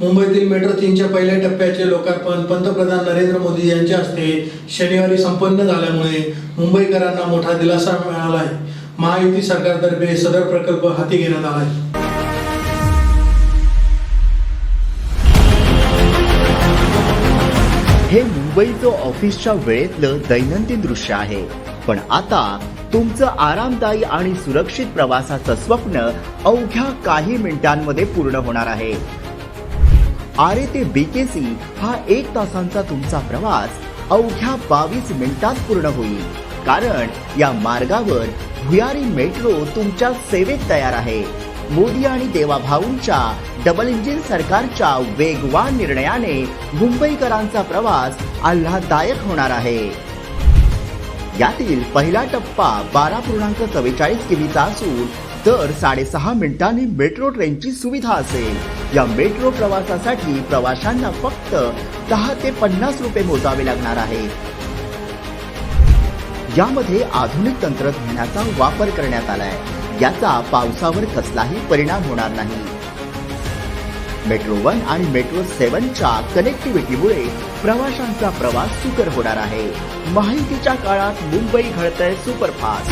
मुंबईतील मेट्रो तीनच्या पहिल्या टप्प्याचे लोकार्पण पंतप्रधान नरेंद्र मोदी यांच्या हस्ते शनिवारी संपन्न झाल्यामुळे मुंबईकरांना मोठा दिलासा मिळाला आहे. महायुती सरकारतर्फे सदर प्रकल्प हाती घेण्यात आला आहे. हे मुंबईचं ऑफिसच्या वेळेतलं दैनंदिन दृश्य आहे. पण आता तुमचं आरामदायी आणि सुरक्षित प्रवासाचं स्वप्न अवघ्या काही मिनिटांमध्ये पूर्ण होणार आहे. आरे ते बीकेसी हा एक तासांचा तुमचा प्रवास अवघ्या बावीस मिनिटात पूर्ण होईल. कारण या मार्गावर भुयारी मेट्रो तुमच्या सेवेत तयार आहे. मोदी आणि देवाभाऊंच्या डबल इंजिन सरकारच्या वेगवान निर्णयाने मुंबईकरांचा प्रवास आल्हाददायक होणार आहे. यातील पहिला टप्पा बारा पूर्णांक चव्वेचाळीस किमीचा असून दर साडेसहा मिनिटांनी मेट्रो ट्रेनची सुविधा असेल. या मेट्रो प्रवासासाठी प्रवाशांना फक्त दहा ते पन्नास रुपये मोजावे लागणार आहे यामध्ये आधुनिक तंत्रज्ञानाचा वापर करण्यात आलाय. याचा पावसावर कसलाही परिणाम होणार नाही. मेट्रो वन आणि मेट्रो सेव्हनच्या कनेक्टिव्हिटीमुळे प्रवाशांचा प्रवास सुकर होणार आहे. माहितीच्या काळात मुंबई घडतंय सुपरफास्ट.